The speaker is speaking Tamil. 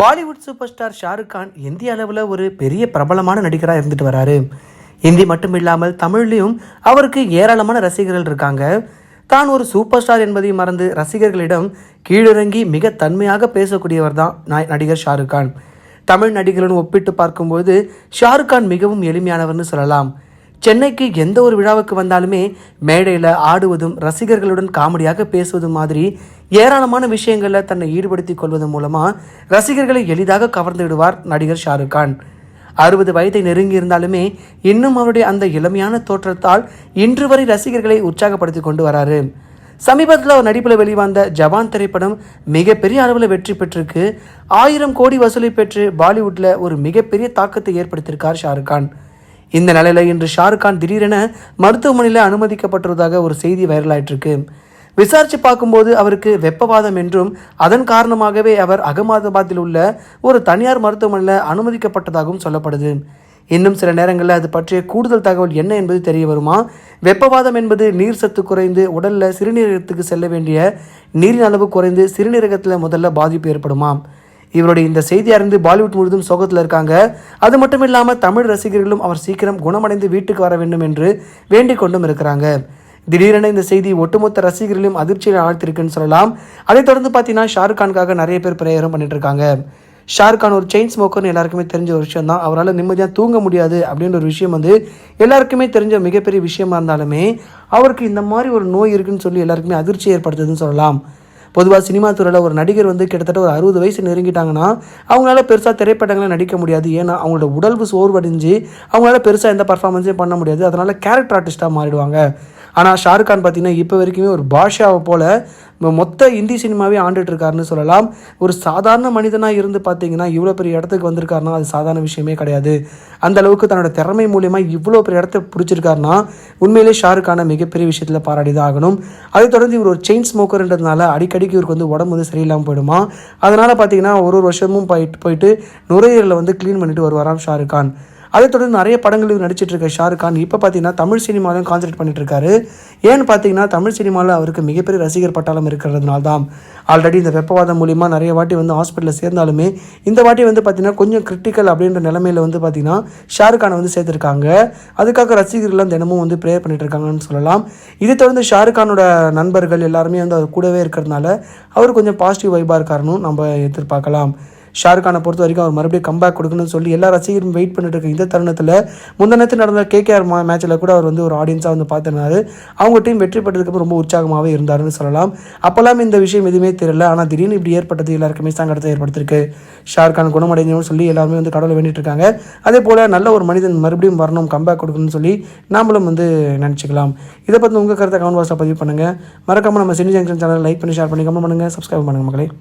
Bollywood super star Shahrukh Khan இந்திய அளவில் ஒரு பெரிய பிரபலமான நடிகராக இருந்துட்டு வராரு. இந்தி மட்டும் இல்லாமல் தமிழ்லையும் அவருக்கு ஏராளமான ரசிகர்கள் இருக்காங்க. தான் ஒரு சூப்பர் ஸ்டார் என்பதை மறந்து ரசிகர்களிடம் கீழிறங்கி மிக தன்மையாக பேசக்கூடியவர் தான் நடிகர் ஷாருக் கான். தமிழ் நடிகர்களுடன் ஒப்பிட்டு பார்க்கும்போது ஷாருக் கான் மிகவும் எளிமையானவர்னு சொல்லலாம். சென்னைக்கு எந்த ஒரு விழாவுக்கு வந்தாலுமே மேடையில் ஆடுவதும் ரசிகர்களுடன் காமெடியாக பேசுவதும் மாதிரி ஏராளமான விஷயங்களில் தன்னை ஈடுபடுத்திக் கொள்வதன் மூலமாக ரசிகர்களை எளிதாக கவர்ந்து விடுவார் நடிகர் ஷாருக் கான். அறுபது வயதை நெருங்கி இருந்தாலுமே இன்னும் அவருடைய அந்த இளமையான தோற்றத்தால் இன்று வரை ரசிகர்களை உற்சாகப்படுத்தி கொண்டு வராரு. சமீபத்தில் அவர் நடிப்பில் வெளிவந்த ஜவான் திரைப்படம் மிகப்பெரிய அளவில் வெற்றி பெற்றிருக்கு. ஆயிரம் கோடி வசூலை பெற்று பாலிவுட்டில் ஒரு மிகப்பெரிய தாக்கத்தை ஏற்படுத்தியிருக்கார் ஷாருக் கான். இந்த நிலையில் இன்று ஷாருக்கான் திடீரென மருத்துவமனையில் அனுமதிக்கப்பட்டுள்ளதாக ஒரு செய்தி வைரலாயிட்டிருக்கு. விசாரித்து பார்க்கும்போது அவருக்கு வெப்பவாதம் என்றும் அதன் காரணமாகவே அவர் அகமதாபாத்தில் உள்ள ஒரு தனியார் மருத்துவமனையில் அனுமதிக்கப்பட்டதாகவும் சொல்லப்படுது. இன்னும் சில நேரங்களில் அது பற்றிய கூடுதல் தகவல் என்ன என்பது தெரிய வருமா? வெப்பவாதம் என்பது நீர் சத்து குறைந்து உடலில் சிறுநீரகத்துக்கு செல்ல வேண்டிய நீரின் அளவு குறைந்து சிறுநீரகத்தில் முதல்ல பாதிப்பு ஏற்படுமாம் இவருடைய இந்த செய்தி அறிந்து பாலிவுட் முழுதும் சோகத்தில் இருக்காங்க. அது மட்டும் இல்லாமல் தமிழ் ரசிகர்களும் அவர் சீக்கிரம் குணமடைந்து வீட்டுக்கு வர வேண்டும் என்று வேண்டிக் கொண்டும் இருக்கிறாங்க. திடீரென இந்த செய்தி ஒட்டுமொத்த ரசிகர்களையும் அதிர்ச்சியில் ஆழ்த்திருக்குன்னு சொல்லலாம். அதைத் தொடர்ந்து பார்த்தீங்கன்னா ஷாருக் கான்காக நிறைய பேர் பிரேயரும் பண்ணிட்டு இருக்காங்க. ஷாருக் கான் ஒரு செயின் ஸ்மோக்கர்னு எல்லாருக்குமே தெரிஞ்ச ஒரு விஷயம் தான். அவரால் நிம்மதியாக தூங்க முடியாது அப்படின்ற ஒரு விஷயம் வந்து எல்லாருக்குமே தெரிஞ்ச மிகப்பெரிய விஷயமா இருந்தாலுமே அவருக்கு இந்த மாதிரி ஒரு நோய் இருக்குன்னு சொல்லி எல்லாருக்குமே அதிர்ச்சி ஏற்படுத்துதுன்னு சொல்லலாம். பொதுவாக சினிமா துறையில் ஒரு நடிகர் வந்து கிட்டத்தட்ட ஒரு அறுபது வயசு நெருங்கிட்டாங்கன்னா அவங்களால பெருசாக திரைப்படங்களை நடிக்க முடியாது. ஏன்னா அவங்களோட உடல்வு சோர்வடைஞ்சு அவங்களால பெருசாக எந்த பர்ஃபார்மன்ஸையும் பண்ண முடியாது. அதனால் கேரக்டர் ஆர்டிஸ்ட்டாக மாறிடுவாங்க. ஆனால் ஷாருக் கான் பார்த்தீங்கன்னா இப்போ வரைக்குமே ஒரு பாஷாவை போல் மொத்த இந்தி சினிமாவே ஆண்டுட்டு இருக்காருன்னு சொல்லலாம். ஒரு சாதாரண மனிதனாக இருந்து பார்த்தீங்கன்னா இவ்வளோ பெரிய இடத்துக்கு வந்திருக்காருன்னா அது சாதாரண விஷயமே கிடையாது. அந்த அளவுக்கு தன்னோட திறமை மூலியமாக இவ்வளோ பெரிய இடத்த பிடிச்சிருக்காருன்னா உண்மையிலே ஷாருக் கானை மிகப்பெரிய விஷயத்தில் பாராட்டி தான் ஆகணும். அதை தொடர்ந்து இவர் ஒரு செயின் ஸ்மோக்கர்ன்றதுனால அடிக்கடிக்கு இவருக்கு வந்து உடம்பு வந்து சரியில்லாமல் போயிடுமா? அதனால் பார்த்தீங்கன்னா ஒரு ஒரு வருஷமும் போயிட்டு போயிட்டு நுரையீரலை வந்து க்ளீன் பண்ணிட்டு வருவாராம் ஷாருக் கான். அதை தொடர்ந்து நிறைய படங்களில் நடிச்சிட்டு இருக்க ஷாருக் கான். இப்போ பார்த்தீங்கன்னா தமிழ் சினிமாவிலும் கான்சன்ட்ரேட் பண்ணிட்டு இருக்காரு ஏன்னு பார்த்தீங்கன்னா தமிழ் சினிமாவில் அவருக்கு மிகப்பெரிய ரசிகர் பட்டாளம் இருக்கிறதுனால தான் ஆல்ரெடி இந்த வெப்பவாதம் மூலிமா நிறைய வாட்டி வந்து ஹாஸ்பிட்டலில் சேர்ந்தாலுமே இந்த வாட்டி வந்து பார்த்தீங்கன்னா கொஞ்சம் கிரிட்டிக்கல் அப்படின்ற நிலமையில வந்து பார்த்தீங்கன்னா ஷாருக் கானை வந்து சேர்த்துருக்காங்க. அதுக்காக ரசிகர்கள்லாம் தினமும் வந்து ப்ரேயர் பண்ணிட்டு இருக்காங்கன்னு சொல்லலாம். இதை தொடர்ந்து ஷாருக் கானோட நண்பர்கள் எல்லாருமே வந்து அவர் கூடவே இருக்கிறதுனால அவர் கொஞ்சம் பாசிட்டிவ் வைப்பாக இருக்காருன்னு நம்ம எதிர்பார்க்கலாம். ஷாருக்கானை பொறுத்த வரைக்கும் அவர் மறுபடியும் கம்பேக் கொடுக்கணும்னு சொல்லி எல்லா ரசிகரும் வெயிட் பண்ணிட்டு இருக்க இந்த தருணத்தில் முந்தினத்து நடந்த கேகேஆர் மா மேட்ச்சில் கூட அவர் வந்து ஒரு ஆடியன்ஸாக வந்து பார்த்துருந்தாரு. அவங்க டீம் வெற்றி பெற்றதுக்கு ரொம்ப உற்சாகமாகவே இருந்தாருன்னு சொல்லலாம். அப்போல்லாம் இந்த விஷயம் எதுவுமே தெரியல. ஆனால் திடீர்னு இப்படி ஏற்பட்டது எல்லாருக்குமே சங்கடத்தை ஏற்படுத்திருக்கு. ஷாருக்கான் குணமடைஞ்சோம்னு சொல்லி எல்லாருமே வந்து கடவுளை வேண்டிட்டு இருக்காங்க. அதே போல் நல்ல ஒரு மனிதன் மறுபடியும் வரணும் கம்பேக் கொடுக்கணும்னு சொல்லி நாமளும் வந்து நினச்சிக்கலாம். இதை பற்றி உங்கள் கருத்தை கமெண்ட் பாக்ஸில் பதிவு பண்ணுங்கள் மறக்காமல் நம்ம சினி ஜங்ஷன் சேனல் லைக் பண்ணி ஷேர் பண்ணி கமெண்ட் பண்ணுங்கள் சப்ஸ்கிரைப் பண்ணுங்கள் மக்களே.